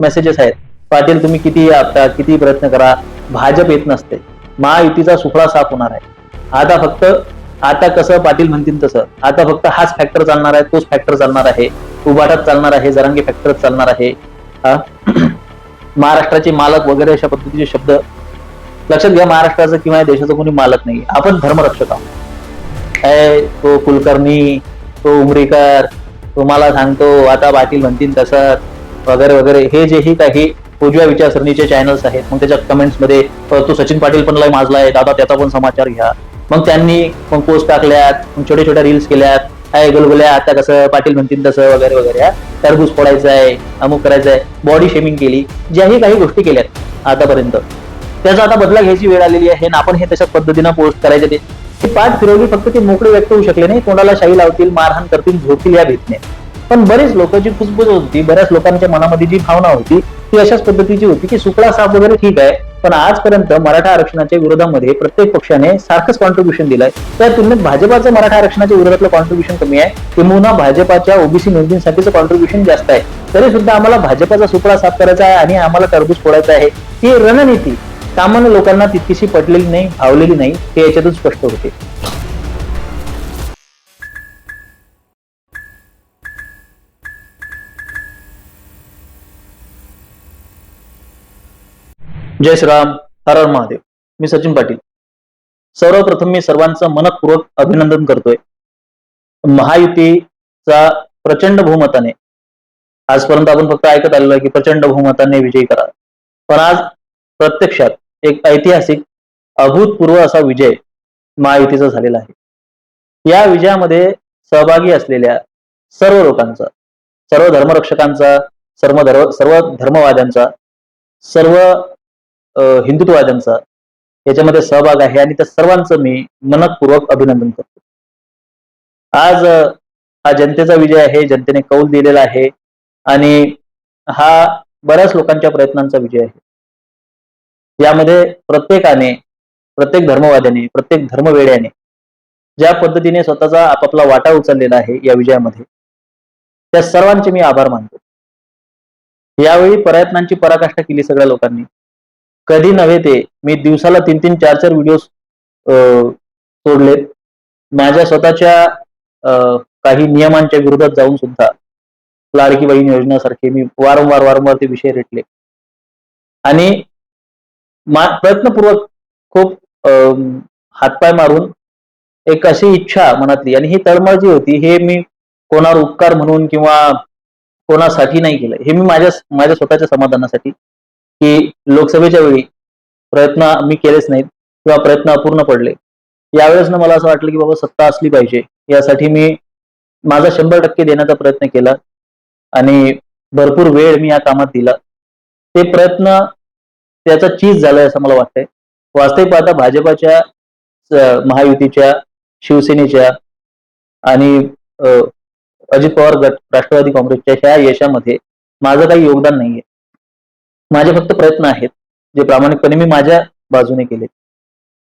Messages आहेत. पाटील तुम्ही किती आपटा किती प्रयत्न करा भाजप येत नसते. महायुतीचा सुफळा साफ होणार आहे. आता फक्त आता कसं पाटील म्हणतील तसं. आता फक्त हाच फॅक्टर चालणार आहे तोच फॅक्टर चालणार आहे. उभाटात चालणार आहे जरांगी फॅक्टर चालणार आहे. महाराष्ट्राचे मालक वगैरे अशा पद्धतीचे शब्द. लक्षात घ्या महाराष्ट्राचं किंवा देशाचं कोणी मालक नाही. आपण धर्मरक्षक आहोत. तो कुलकर्णी तो उमरीकर मला सांगतो आता पाटील म्हणतील तसं. वगैरे वगैरे. हे जेही काही उजव्या विचारसरणीचे चॅनल्स आहेत मग त्याच्या कमेंट्समध्ये तो सचिन पाटील पण लय माजलाय दादा त्याचा पण समाचार घ्या. मग त्यांनी मग पोस्ट टाकल्यात मग छोट्या छोट्या रील्स केल्यात. काय गुलगुल्या आता कसं पाटील म्हणतील तसं वगैरे वगैरे टरबूज फोडायचं आहे अमुक करायचं आहे. बॉडी शेमिंग केली. ज्याही काही गोष्टी केल्यात आतापर्यंत. त्याचा आता बदला घ्यायची वेळ आलेली आहे आणि आपण हे तशा पद्धतीनं पोस्ट करायचे ते पाठ फिरवली फक्त ते मोकळे व्यक्त होऊ शकले नाही. कोणाला शाही लावतील मारहाण करतील झोपतील या भीतीने पण बरेच लोकांची कुसबुज होती बऱ्याच लोकांच्या मनामध्ये जी भावना होती ती अशाच पद्धतीची होती की सुकळा साप वगैरे ठीक आहे पण आजपर्यंत मराठा आरक्षणाच्या विरोधामध्ये प्रत्येक पक्षाने सारखंच कॉन्ट्रीब्युशन दिलंय. त्या तुलनेत भाजपाचं मराठा आरक्षणाच्या विरोधातलं कॉन्ट्रीब्युशन कमी आहे. किंबहुना भाजपाच्या ओबीसी नोंदणीसाठीचं कॉन्ट्रीब्युशन जास्त आहे. तरी सुद्धा आम्हाला भाजपाचा सुकळा साफ करायचा आहे आणि आम्हाला टरबूज फोडायचा आहे. ही रणनीती सामान्य लोकांना तितकीशी पटलेली नाही भावलेली नाही हे याच्यातून स्पष्ट होते. जय श्रीराम हर हर महादेव. मी सचिन पाटील. सर्वप्रथम मी सर्वांचं मनपूर्वक अभिनंदन करतोय. महायुतीचा प्रचंड बहुमताने आजपर्यंत आपण फक्त ऐकत आलेलो आहे की प्रचंड बहुमताने विजयी करा पण आज प्रत्यक्षात एक ऐतिहासिक अभूतपूर्व असा विजय महायुतीचा झालेला आहे. या विजयामध्ये सहभागी असलेल्या सर्व लोकांचा सर्व धर्मरक्षकांचा सर्व धर्म सर्व धर्मवाद्यांचा सर्व हिंदुत्ववाद्यांचा. याच्यामध्ये सहभाग आहे आणि त्या सर्वांचं मी मनपूर्वक अभिनंदन करतो. आज हा जनतेचा विजय आहे जनतेने कौल दिलेला आहे आणि हा बऱ्याच लोकांच्या प्रयत्नांचा विजय आहे. यामध्ये प्रत्येकाने प्रत्येक धर्मवाद्याने प्रत्येक धर्मवेड्याने ज्या पद्धतीने स्वतःचा आपापला वाटा उचललेला आहे या विजयामध्ये त्या सर्वांचे मी आभार मानतो. यावेळी प्रयत्नांची पराकाष्ठा केली सगळ्या लोकांनी. कधी नव्हे ते. मी दिवसाला तीन तीन चार चार व्हिडिओ सोडलेत. माझ्या स्वतःच्या काही नियमांच्या विरोधात जाऊन सुद्धा लाडकी बहीण योजनासारखे मी वारंवार वारंवार ते विषय रेटले. आणि मा- प्रयत्नपूर्वक खूप हातपाय मारून एक अशी इच्छा मनातली आणि ही तळमळ जी होती हे मी कोणावर उपकार म्हणून किंवा कोणासाठी नाही केलं. हे मी माझ्या माझ्या स्वतःच्या समाधानासाठी की लोकसभेच्या वेळी प्रयत्न मी केलेच नाहीत किंवा प्रयत्न अपूर्ण पडले. यावेळेस ना मला असं वाटलं की बाबा सत्ता असली पाहिजे. यासाठी मी माझा शंभर टक्के देण्याचा प्रयत्न केला आणि भरपूर वेळ मी या कामात दिला. ते प्रयत्न त्याचा चीज झालाय असं मला वाटतंय. वास्तविक पाहता भाजपाच्या महायुतीच्या शिवसेनेच्या आणि अजित पवार गट राष्ट्रवादी काँग्रेसच्या ह्या यशामध्ये माझं काही योगदान नाहीये. माझे फक्त प्रयत्न आहेत जे प्रामाणिकपणे मी माझ्या बाजूने केले.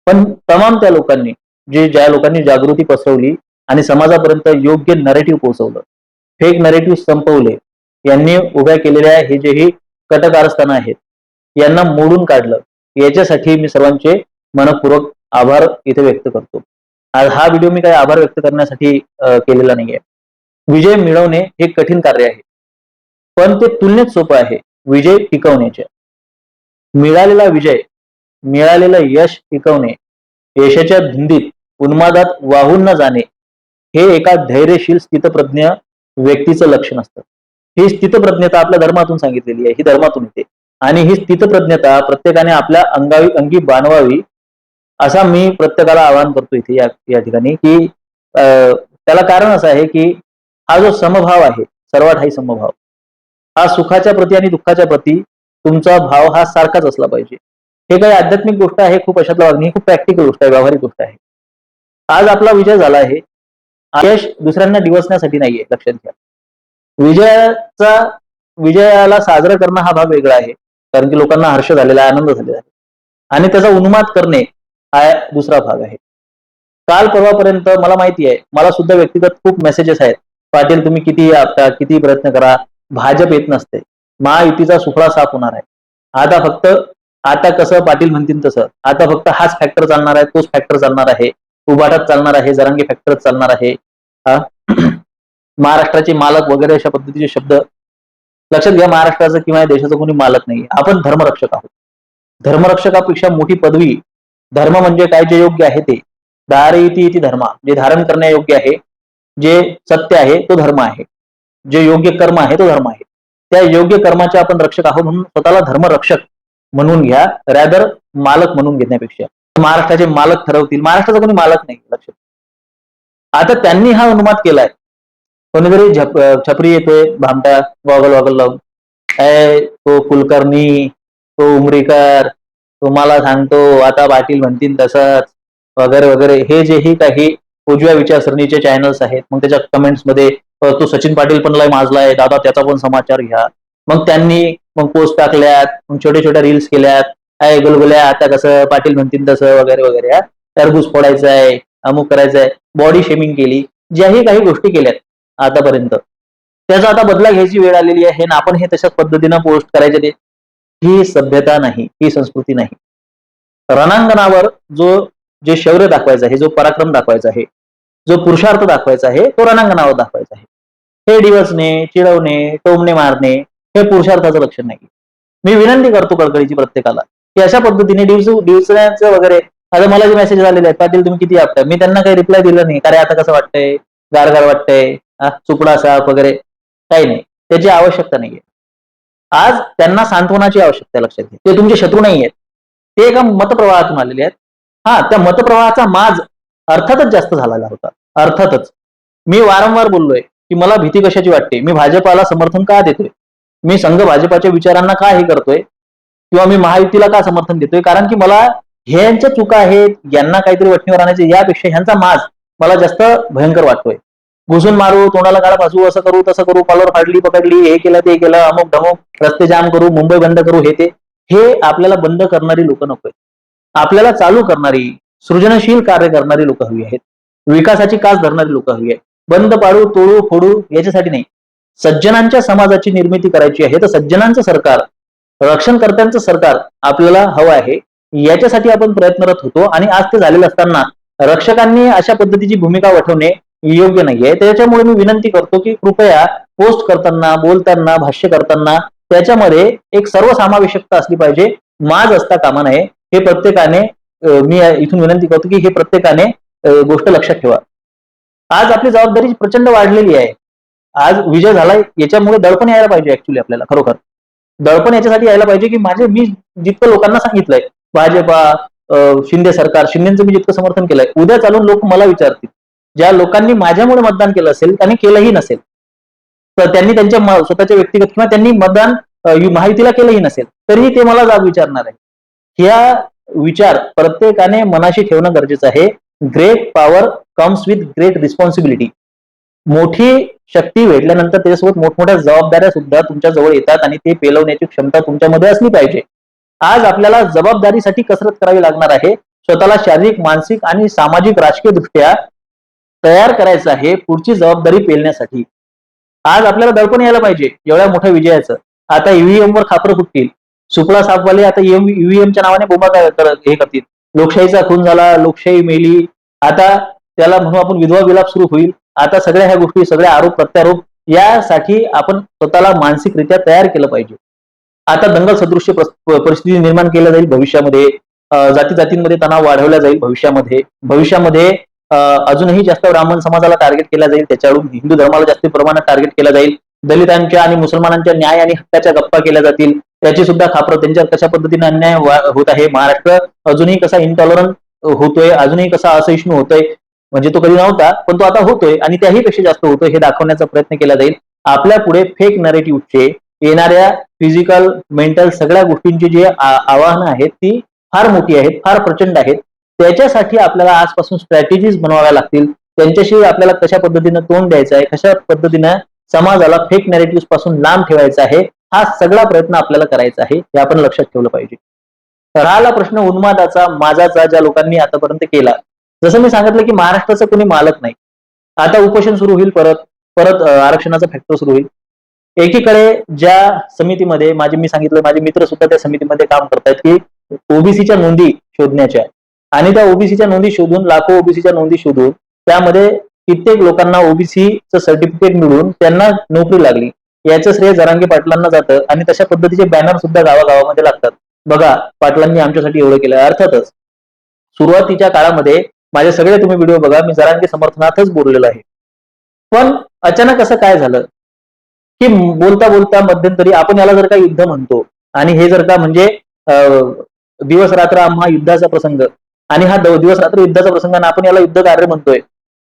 पण तमाम त्या लोकांनी जे ज्या लोकांनी जागृती पसरवली आणि समाजापर्यंत योग्य नरेटिव्ह पोहोचवलं. फेक नरेटिव्ह संपवले. यांनी उभ्या केलेल्या हे जे ही कटकारस्थानं आहेत यांना मोडून काढलं. याच्यासाठी मी सर्वांचे मनपूर्वक आभार इथे व्यक्त करतो. आज हा व्हिडिओ मी काही आभार व्यक्त करण्यासाठी केलेला नाहीये. विजय मिळवणे हे कठीण कार्य आहे. पण ते तुलनेत सोपं आहे. विजय टिकवण्याचे मिळालेला विजय मिळालेलं यश टिकवणे. यशाच्या धुंदीत उन्मादात वाहून न जाणे. हे एका धैर्यशील स्थितप्रज्ञ व्यक्तीचं लक्षण असतं. ही स्थितप्रज्ञता आपल्या धर्मातून सांगितलेली आहे. ही धर्मातून येते. आणि ही स्थितप्रज्ञता प्रत्येकाने आपल्या अंगावी अंगी बांधवावी असा मी प्रत्येकाला आवाहन करतो इथे या या ठिकाणी की अं, त्याला कारण असं आहे की हा जो समभाव आहे सर्वात हाही समभाव हा सुखाच्या प्रती आणि दुःखाच्या प्रती तुमचा भाव हा सारखाच असला पाहिजे. हे काही आध्यात्मिक गोष्ट आहे खूप अशातला वागणी ही खूप प्रॅक्टिकल गोष्ट आहे व्यावहारिक गोष्ट आहे. आज आपला विजय झाला आहे. यश दुसऱ्यांना डिवसण्यासाठी नाहीये लक्षात घ्या. विजयाचा विजयाला साजरा करणं हा भाग वेगळा आहे कारण की लोकांना हर्ष झालेला आहे आनंद झालेला आहे. आणि त्याचा उन्माद करणे हा दुसरा भाग आहे. काल परवापर्यंत मला माहिती आहे मला सुद्धा व्यक्तिगत खूप मेसेजेस आहेत. पाटील तुम्ही किती आपटा किती प्रयत्न करा भाजप येत नसते. महायुतीचा सुफळा साफ होणार आहे. आता फक्त आता कसं पाटील म्हणतील तसं. आता फक्त हाच फॅक्टर चालणार आहे तोच फॅक्टर चालणार आहे. उभाटात चालणार आहे जरांगी फॅक्टरच चालणार आहे. हा? महाराष्ट्राचे मालक वगैरे अशा पद्धतीचे शब्द लक्षात घ्या महाराष्ट्राचं किंवा या देशाचं कोणी मालक नाही. आपण धर्मरक्षक आहोत. धर्मरक्षकापेक्षा मोठी पदवी धर्म म्हणजे काय जे योग्य आहे ते. धारयती इति धर्मा जे धारण करण्यायोग्य आहे जे सत्य आहे तो धर्म आहे. जे योग्य कर्म आहे तो धर्म आहे. त्या योग्य कर्माचे आपण रक्षक आहोत म्हणून स्वतःला धर्मरक्षक म्हणून घ्या रॅदर मालक म्हणून घेण्यापेक्षा. महाराष्ट्राचे मालक ठरवतील. महाराष्ट्राचा कोणी मालक नाही लक्षात आता त्यांनी हा अनुवाद केलाय. कोणीतरी झप छपरी येतोय भामटा गॉगल वॉगल लावून. ए तो कुलकर्णी तो उमरीकर तुम्हाला सांगतो आता पाटील म्हणतील तसंच वगैरे वगैरे. हे जेही काही उजव्या विचारसरणीचे चॅनल्स आहेत मग त्याच्या कमेंट्समध्ये तो सचिन पाटील पण लय माजलाय दादा त्याचा पण समाचार घ्या. मग त्यांनी मग पोस्ट टाकल्यात मग छोट्या छोट्या रील्स केल्यात काय गुलगुल्या आता कसं पाटील म्हणतील तसं वगैरे वगैरे टरबूज फोडायचं आहे अमुक करायचं आहे बॉडी शेमिंग केली ज्याही काही गोष्टी केल्यात आतापर्यंत. त्याचा आता बदला घ्यायची वेळ आलेली आहे ना आपण हे तशाच पद्धतीनं पोस्ट करायचे ते. ही सभ्यता नाही ही संस्कृती नाही. रणांगणावर जो जे शौर्य दाखवायचं आहे जो पराक्रम दाखवायचा आहे जो पुरुषार्थ दाखवायचा आहे तो रणांगणावर दाखवायचा आहे. हे डिवसणे चिडवणे टोमणे मारणे हे पुरुषार्थाचं लक्षण नाही. मी विनंती करतो कळकळीची प्रत्येकाला की अशा पद्धतीने डिवस डिवसण्याचं वगैरे आता मला जे मेसेज आलेले आहेत पाटील तुम्ही किती आपताय मी त्यांना काही रिप्लाय दिला नाही अरे आता कसं वाटतंय? गारगार वाटतंय चुकडा साप वगैरे काही नाही. त्याची आवश्यकता नाहीये. आज त्यांना सांत्वनाची आवश्यकता लक्षात घ्या. ते तुमचे शत्रू नाही आहेत ते एका मतप्रवाहातून आलेले आहेत. हा त्या मतप्रवाहाचा माज अर्थातच जास्त झालेला होता. अर्थातच. मी वारंवार बोललोय की मला भीती कशाची वाटते? मी भाजपाला समर्थन का देतोय? मी संघ भाजपाच्या विचारांना का हे करतोय? किंवा मी महायुतीला का समर्थन देतोय? कारण की मला ह्यांच्या चुका आहेत यांना काहीतरी वटणीवर आणायचे यापेक्षा ह्यांचा माज मला जास्त भयंकर वाटतोय. घुसून मारू तोंडाला गाळा फासू असं करू तसं करू कॉलर फाडली पकडली हे केलं ते केलं अमुक ढमुक रस्ते जाम करू मुंबई बंद करू हे ते. हे आपल्याला बंद करणारी लोक नकोय. आपल्याला चालू करणारी सृजनशील कार्य करणारी लोक हवी आहेत. विकासाची कास धरणारी लोक हवी आहेत. बंद पाडू तोडू फोडू याच्यासाठी नाही. सज्जनांच्या समाजाची निर्मिती करायची आहे तर सज्जनांचं सरकार रक्षणकर्त्यांचं सरकार आपल्याला हवं आहे. याच्यासाठी आपण प्रयत्नरत होतो आणि आज ते झालेलं असताना रक्षकांनी अशा पद्धतीची भूमिका वठवणे योग्य नाहीये. त्याच्यामुळे मी विनंती करतो की कृपया पोस्ट करताना बोलताना भाष्य करताना त्याच्यामध्ये एक सर्वसमावेशकता असली पाहिजे. माज असता कामा नये. हे प्रत्येकाने मी इथून विनंती करतो की हे प्रत्येकाने गोष्ट लक्षात ठेवा. आज आपली जबाबदारी प्रचंड वाढलेली आहे. आज विजय झाला याच्यामुळे दडपण यायला पाहिजे ऍक्च्युली आपल्याला खरोखर. दडपण याच्यासाठी यायला पाहिजे की माझे मी जितकं लोकांना सांगितलंय भाजपा शिंदे सरकार शिंदेचं मी जितकं समर्थन केलंय उद्या चालून लोक मला विचारतील. ज्या लोकांनी माझ्यामुळे मतदान केलं असेल त्यांनी केलंही नसेल. तर त्यांनी त्यांच्या स्वतःच्या व्यक्तिगत किंवा त्यांनी मतदान महायुतीला केलंही नसेल तरीही ते मला जाब विचारणार आहे ह्या विचार प्रत्येकाने मनाशी ठेवणं गरजेचं आहे. Great power comes with great responsibility मोठी शक्ती भेटल्यानंतर त्याच्यासोबत मोठमोठ्या जबाबदाऱ्या सुद्धा तुमच्या जवळ येतात आणि ते पेलवण्याची क्षमता तुमच्यामध्ये असली पाहिजे. आज आपल्याला जबाबदारीसाठी कसरत करावी लागणार आहे. स्वतःला शारीरिक मानसिक आणि सामाजिक राजकीय दृष्ट्या तयार करायचं आहे. पुढची जबाबदारी पेलण्यासाठी. आज आपल्याला दडपण यायला पाहिजे. एवढ्या मोठ्या विजयाचं. आता ईव्हीएम वर खापर फुटतील. सुपळा सापवाले आता ईव्हीएमच्या नावाने बोंबा काय कर- हे करतील. लोकशाहीचा खून झाला लोकशाही मेली. आता त्याला म्हणू आपण विधवा विलाप सुरू होईल. आता सगळ्या ह्या गोष्टी सगळ्या आरोप प्रत्यारोप यासाठी आपण स्वतःला मानसिकरित्या तयार केलं पाहिजे. आता दंगल सदृश्य परिस्थिती निर्माण केल्या जाईल भविष्यामध्ये. जाती जातींमध्ये तणाव वाढवला जाईल भविष्यामध्ये. भविष्यामध्ये अजूनही जास्त ब्राह्मण समाजाला टार्गेट केला जाईल. त्याच्याकडून हिंदू धर्माला जास्त प्रमाणात टार्गेट केला जाईल. दलितांच्या आणि मुसलमानांच्या न्याय आणि हक्काच्या गप्पा केल्या जातील. त्याची सुद्धा खापर त्यांच्यावर कशा पद्धतीने अन्याय होत आहे? महाराष्ट्र अजूनही कसा इंटॉलरंट होतोय? अजूनही कसा असहिष्णू होतोय? म्हणजे तो कधी नव्हता पण तो आता होतोय आणि त्याही पेक्षा जास्त होतोय हे दाखवण्याचा प्रयत्न केला जाईल. आपल्या पुढे फेक नरेटिव्हचे येणाऱ्या फिजिकल मेंटल सगळ्या गोष्टींची जी आव्हानं आहेत ती फार मोठी आहेत फार प्रचंड आहेत. त्याच्यासाठी आपल्याला आजपासून स्ट्रॅटेजीज बनवाव्या लागतील. त्यांच्याशी आपल्याला कशा पद्धतीनं तोंड द्यायचं आहे कशा पद्धतीनं समाजाला फेक नॅरेटिव्हपासून लांब ठेवायचा आहे हा सगळा प्रयत्न आपल्याला करायचा आहे हे आपण लक्षात ठेवलं पाहिजे. राहिला प्रश्न उन्मादाचा माझाचा ज्या लोकांनी आतापर्यंत केला. जसं मी सांगितलं की महाराष्ट्राचं कोणी मालक नाही. आता उपोषण सुरू होईल परत परत आरक्षणाचा फॅक्टर सुरू होईल. एकीकडे ज्या समितीमध्ये माझे मी सांगितलं माझे मित्र सुद्धा त्या समितीमध्ये काम करतायत की ओबीसीच्या नोंदी शोधण्याच्या. आणि त्या ओबीसीच्या नोंदी शोधून लाखो ओबीसीच्या नोंदी शोधून त्यामध्ये कित्येक लोकांना ओबीसीचं सर्टिफिकेट मिळून त्यांना नोकरी लागली. याचं श्रेय जरांगे पाटलांना जातं आणि तशा पद्धतीचे बॅनर सुद्धा गावागावामध्ये लागतात. बघा पाटलांनी आमच्यासाठी एवढं केलं. अर्थातच सुरुवातीच्या काळामध्ये माझे सगळे तुम्ही व्हिडिओ बघा मी जरांगे समर्थनातच बोललेलो आहे. पण अचानक असं काय झालं? की बोलता बोलता मध्यंतरी आपण याला जर का युद्ध म्हणतो आणि हे जर का म्हणजे दिवस रात्र आम्हा युद्धाचा प्रसंग आणि हा दिवस रात्र युद्धाचा प्रसंग आणि आपण याला युद्ध कार्य म्हणतोय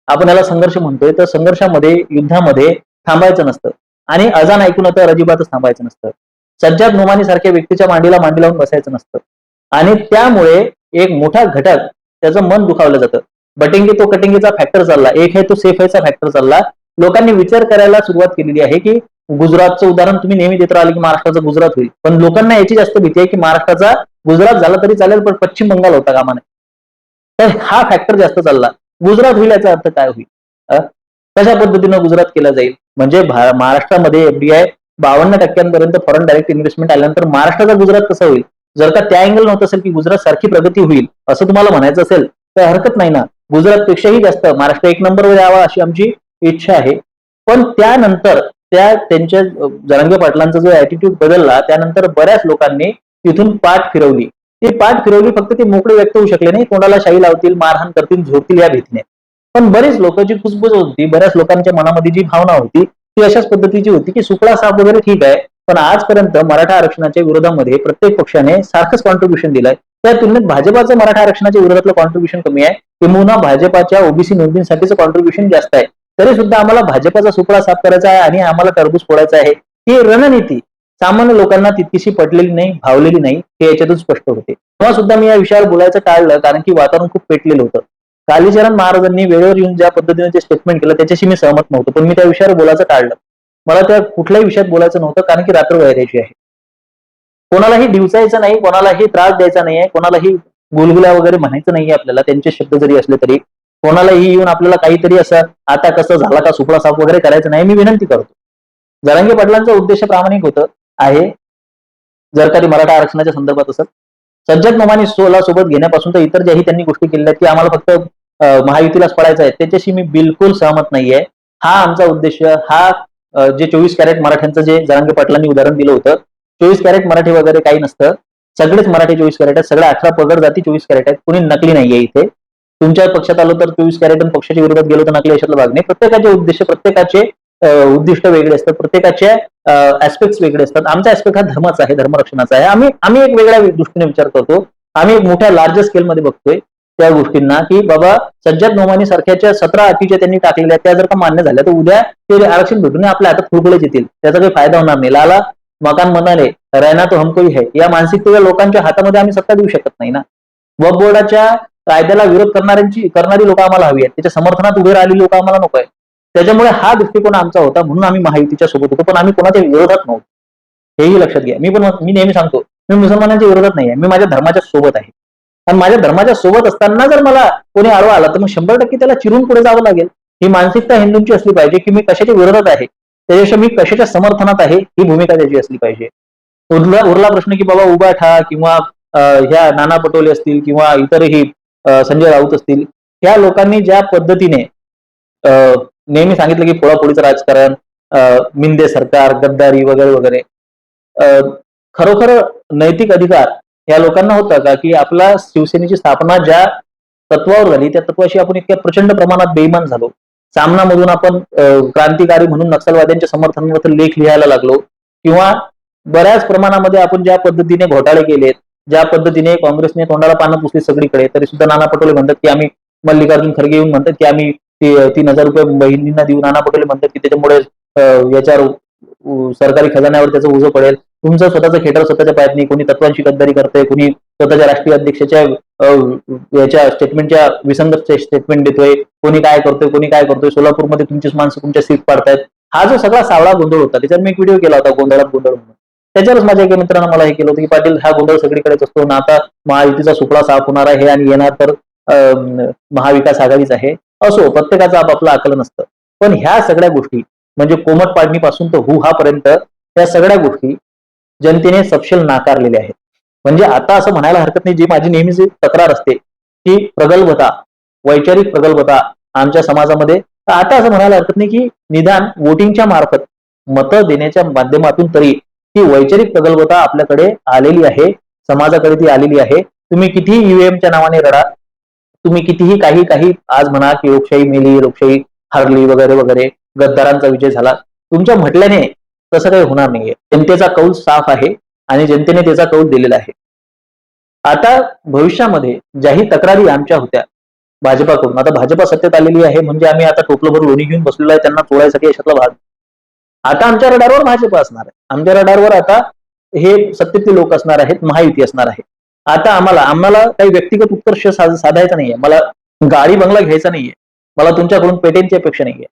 आपण याला संघर्ष म्हणतोय. तर संघर्षामध्ये युद्धामध्ये थांबायचं नसतं. आणि अजान ऐकून तर अजिबातच थांबायचं नसतं. सज्जाद नुमानी सारख्या व्यक्तीच्या मांडीला मांडी लावून बसायचं नसतं. आणि त्यामुळे एक मोठा घटक त्याचं मन दुखावलं जातं. बटिंगी तो कटिंगीचा फॅक्टर चालला. एक आहे तो सेफ आहेचा फॅक्टर चालला. लोकांनी विचार करायला सुरुवात केलेली आहे की गुजरातचं उदाहरण तुम्ही नेहमी देत राहिले की महाराष्ट्राचं गुजरात होईल. पण लोकांना याची जास्त भीती आहे की महाराष्ट्राचा गुजरात झाला तरी चालेल पण पश्चिम बंगाल होता कामा नये. तर हा फॅक्टर जास्त चालला. गुजरात होईल याचा अर्थ काय होईल? कशा पद्धतीनं गुजरात केला जाईल? म्हणजे महाराष्ट्रामध्ये एफडीआय बावन्न टक्क्यांपर्यंत फॉरेन डायरेक्ट इन्व्हेस्टमेंट आल्यानंतर महाराष्ट्राचा गुजरात कसा होईल? जर का त्या अँगल नव्हतं असेल की गुजरात सारखी प्रगती होईल असं तुम्हाला म्हणायचं असेल तर हरकत नाही ना. गुजरातपेक्षाही जास्त महाराष्ट्र एक नंबरवर यावा अशी आमची इच्छा आहे. पण त्यानंतर त्या त्यांच्या अ, जरांगे पाटलांचा जो ऍटिट्यूड बदलला त्यानंतर बऱ्याच लोकांनी तिथून पाठ फिरवली. ती पाठ फिरवली फक्त ते मोकळे व्यक्त होऊ शकले नाही. कोणाला शाही लावतील मारहाण करतील झोपतील या भीतीने. पण बरेच लोक जी कुसबुज होती बऱ्याच लोकांच्या मनामध्ये जी भावना होती ती अशाच पद्धतीची होती की सुकळा साप वगैरे ठीक आहे पण आजपर्यंत मराठा आरक्षणाच्या विरोधामध्ये प्रत्येक पक्षाने सारखंच कॉन्ट्रीब्युशन दिलंय. त्या तुलनेत भाजपाचं मराठा आरक्षणाच्या विरोधातलं कॉन्ट्रीब्युशन कमी आहे. किंवा भाजपाच्या ओबीसी नोंदणीसाठीचं कॉन्ट्रीब्युशन जास्त आहे. तरी सुद्धा आम्हाला भाजपाचा सुकळा साफ करायचा आहे आणि आम्हाला टरबूज फोडायचा आहे. ही रणनीती सामान्य लोकांना तितकीशी पटलेली नाही भावलेली नाही हे याच्यातून स्पष्ट होते. तेव्हा सुद्धा मी या विषयावर बोलायचं टाळलं कारण की वातावरण खूप पेटलेलं होतं. कालीचरण महाराजांनी वेळेवर येऊन ज्या पद्धतीने जे स्टेटमेंट केलं त्याच्याशी मी सहमत नव्हतो पण मी त्या विषयावर बोलायचं टाळलं. मला त्या कुठल्याही विषयात बोलायचं नव्हतं कारण की रात्र वैरायची आहे. कोणालाही दिवसायचं नाही कोणालाही त्रास द्यायचा नाहीये कोणालाही गुलगुल्या वगैरे म्हणायचं नाहीये आपल्याला त्यांचे शब्द जरी असले तरी. कोणालाही येऊन आपल्याला काहीतरी असं आता कसं झाला का सुपडा साफ वगैरे करायचं नाही मी विनंती करतो. जरांगे पाटलांचा उद्देश प्रामाणिक होतं. आहे. जर का ते मराठा आरक्षणाच्या संदर्भात असत सज्जद नोमानी सोला सोबत घेण्यापासून तर इतर ज्याही त्यांनी गोष्टी केलेल्या आहेत की आम्हाला फक्त महायुतीलाच पडायचं आहे. त्याच्याशी मी बिलकुल सहमत नाहीये. हा आमचा उद्देश हा जे चोवीस कॅरेट मराठ्यांचं जे जरांगे पाटलांनी उदाहरण दिलं होतं चोवीस कॅरेट मराठी वगैरे काही नसतं. सगळेच मराठी चोवीस कॅरेट आहेत. सगळ्या अठरा पगड जाती चोवीस कॅरेट आहेत. कुणी नकली नाहीये इथे. तुमच्या पक्षात आलो तर चोवीस कॅरेट आणि पक्षाच्या विरोधात गेलो तर नकली अशातला भाग नाही. प्रत्येकाचे उद्देश प्रत्येकाचे उद्दिष्ट वेगळे असतात. प्रत्येकाचे ऍस्पेक्ट वेगळे असतात. आमचा ऍस्पेक्ट हा धर्माचा आहे धर्मरक्षणाचा आहे. आम्ही आम्ही एक वेगळ्या दृष्टीने विचार करतो. आम्ही एक मोठ्या लार्ज स्केलमध्ये बघतोय त्या गोष्टींना की बाबा सज्जद नोमानी सारख्याच्या सतरा अटीच्या त्यांनी टाकलेल्या त्या जर का मान्य झाल्या तर उद्या ते आरक्षण भेटून आपल्या हातात खुळखुळेच येतील. त्याचा काही फायदा होणार नाही. लाला मकान म्हणाले रैना तो हमको है या मानसिकतेच्या लोकांच्या हातामध्ये आम्ही सत्ता देऊ शकत नाही ना. वक्फ बोर्डाच्या कायद्याला विरोध करणाऱ्यांची करणारी लोक आम्हाला हवी आहेत. त्याच्या समर्थनात उभे राहिलेली लोक आम्हाला नको आहे त्याच्यामुळे हा दृष्टिकोन आमचा होता म्हणून आम्ही महायुतीच्या सोबत होतो. पण आम्ही कोणाच्या विरोधात नव्हतो. हेही लक्षात घ्या. मी पण मी नेहमी सांगतो मी मुसलमानांच्या विरोधात नाही आहे मी माझ्या धर्माच्या सोबत आहे. आणि माझ्या धर्माच्या सोबत असताना जर मला कोणी आरोप आला तर मग शंभर टक्के त्याला चिरून पुढे जावं लागेल. ही मानसिकता हिंदूंची असली पाहिजे की मी कशाच्या विरोधात आहे? त्याच्यापेक्षा मी कशाच्या समर्थनात आहे? ही भूमिका त्याची असली पाहिजे. उरला उरला प्रश्न की बाबा उबाठा किंवा ह्या नाना पटोले असतील किंवा इतरही संजय राऊत असतील. ह्या लोकांनी ज्या पद्धतीने अं, नेहमी सांगितलं की फोडाफोडीचं राजकारण मिंदे सरकार गद्दारी वगैरे वगैरे. अं, खरोखर नैतिक अधिकार या लोकांना होता का? की आपला शिवसेनेची स्थापना ज्या तत्वावर झाली त्या तत्वाशी आपण इतक्या प्रचंड प्रमाणात बेईमान झालो. सामनामधून आपण क्रांतिकारी म्हणून नक्षलवाद्यांच्या समर्थनावर लेख लिहायला लागलो. किंवा बऱ्याच प्रमाणामध्ये आपण ज्या पद्धतीने घोटाळे केलेत ज्या पद्धतीने काँग्रेसने तोंडाला पानं पुसली सगळीकडे तरी सुद्धा नाना पटोले म्हणतात की आम्ही मल्लिकार्जुन खरगे येऊन म्हणतात की आम्ही ते तीन हजार रुपये बहिणींना देऊन नाना पटोले म्हणतात की त्याच्यामुळे याच्यावर सरकारी खजान्यावर त्याचं ओझं पडेल. तुमचं स्वतःचं खेटर स्वतःच्या पायात नाही. कोणी तत्वांची गद्दारी करतंय कोणी स्वतःच्या राष्ट्रीय अध्यक्षाच्या याच्या स्टेटमेंटच्या विसंगत स्टेटमेंट देतोय. कोणी काय करतोय कोणी काय करतोय सोलापूरमध्ये तुमचीच माणसं तुमच्या सीट पाडतायत. हा जो सगळा सावळा गोंधळ होता त्याच्यावर मी एक व्हिडिओ केला होता गोंधळात गोंधळ म्हणून. त्याच्यावरच माझ्या एका मित्रानं मला हे केलं होतं की पाटील हा गोंधळ सगळीकडेच असतो. ना आता महायुतीचा सुपडा साफ होणार आहे आणि येणार तर अं, महाविकास आघाडीच आहे. असो प्रत्येकाचं आपापलं आकलन असतं. पण ह्या सगळ्या गोष्टी म्हणजे कोमट पाडणीपासून तर हु हा पर्यंत या सगळ्या गोष्टी जनतेने सपशेल नाकारलेल्या आहेत. म्हणजे आता असं म्हणायला हरकत नाही जी माझी नेहमीची तक्रार असते की प्रगल्भता वैचारिक प्रगल्भता आमच्या समाजामध्ये तर आता असं म्हणायला हरकत नाही की निदान वोटिंगच्या मार्फत मतं देण्याच्या माध्यमातून तरी ही वैचारिक प्रगल्भता आपल्याकडे आलेली आहे समाजाकडे ती आलेली आहे. तुम्ही कितीही ईव्हीएमच्या नावाने रडा तुम्ही कितीही काही काही आज म्हणा की लोकशाही मेली लोकशाही हारली वगैरे वगैरे गद्दारांचा विजय झाला. तुमच्या म्हटल्याने तसं काही होणार नाहीये. जनतेचा कौल साफ आहे आणि जनतेने त्याचा कौल दिलेला आहे. आता भविष्यामध्ये ज्याही तक्रारी आमच्या होत्या भाजपाकडून आता भाजपा सत्तेत आलेली आहे म्हणजे आम्ही आता टोपलभर लोणी घेऊन बसलेलो आहे त्यांना तोडायसाठी याच्यातला भाग. आता आमच्या रडारवर भाजप असणार आहे. आमच्या रडारवर आता हे सत्तेतले लोक असणार आहेत महायुती असणार आहे. आता आम्हाला आम्हाला काही व्यक्तिगत उत्कर्ष साध- साधायचा नाहीये. मला गाडी बंगला घ्यायचा नाहीये. मला तुमच्याकडून पेटेंटची अपेक्षा नाहीये.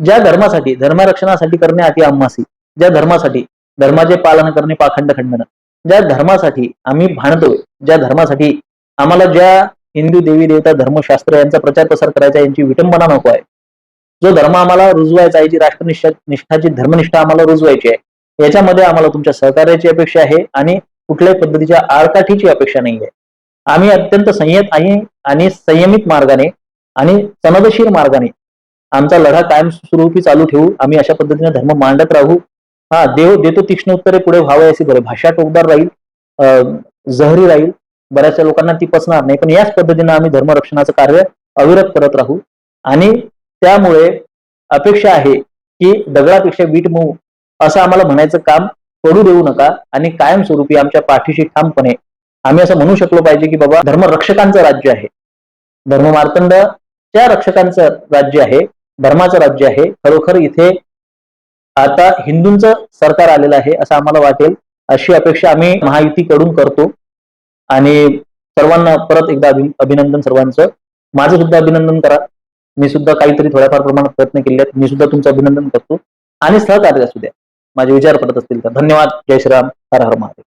ज्या धर्मासाठी धर्मरक्षणासाठी करणे अति आम्हासी. ज्या धर्मासाठी धर्माचे पालन करणे पाखंड खंडन. ज्या धर्मासाठी आम्ही भांडतोय ज्या धर्मासाठी आम्हाला ज्या हिंदू देवी देवता धर्मशास्त्र यांचा प्रचार प्रसार करायचा यांची विटंबना नको आहे. जो धर्म आम्हाला रुजवायचा आहे जी राष्ट्रनिष्ठा निष्ठाची धर्मनिष्ठा आम्हाला रुजवायची आहे याच्यामध्ये आम्हाला तुमच्या सहकार्याची अपेक्षा आहे आणि कुठल्याही पद्धतीच्या आळकाठीची अपेक्षा नाही आहे आम्ही अत्यंत संयत आहे आणि संयमित मार्गाने आणि सनदशीर मार्गाने आमचा लढा कायम स्वरूपी चालू ठेवू आम्ही अशा पद्धतीने धर्म मांडत राहू. हा देव देतो तीक्ष्ण उत्तरे पुढे व्हावं असे बरं. भाषा टोकदार राहील अं, जहरी राहील. बऱ्याचशा लोकांना ती पसणार नाही. पण याच पद्धतीने आम्ही धर्मरक्षणाचं कार्य अविरत करत राहू. आणि त्यामुळे अपेक्षा आहे की दगडापेक्षा वीट मऊ असं आम्हाला म्हणायचं काम पडू देऊ नका आणि कायमस्वरूपी आमच्या पाठीशी ठामपणे आम्ही असं म्हणू शकलो पाहिजे की बाबा धर्मरक्षकांचं राज्य आहे. धर्ममार्तंडच्या रक्षकांचं राज्य आहे धर्माचं राज्य आहे. खरोखर इथे आता हिंदूंचं सरकार आलेलं आहे असं आम्हाला वाटेल अशी अपेक्षा आम्ही महायुतीकडून करतो. आणि सर्वांना परत एकदा अभि- अभिनंदन सर्वांचं. माझं सुद्धा अभिनंदन करा. मी सुद्धा काहीतरी थोड्याफार प्रमाणात प्रयत्न केले आहेत. मी सुद्धा तुमचं अभिनंदन करतो. आणि सहकार्य असू द्या. माझे विचार पडत असतील तर धन्यवाद. जय श्रीराम. हर हर महादेव.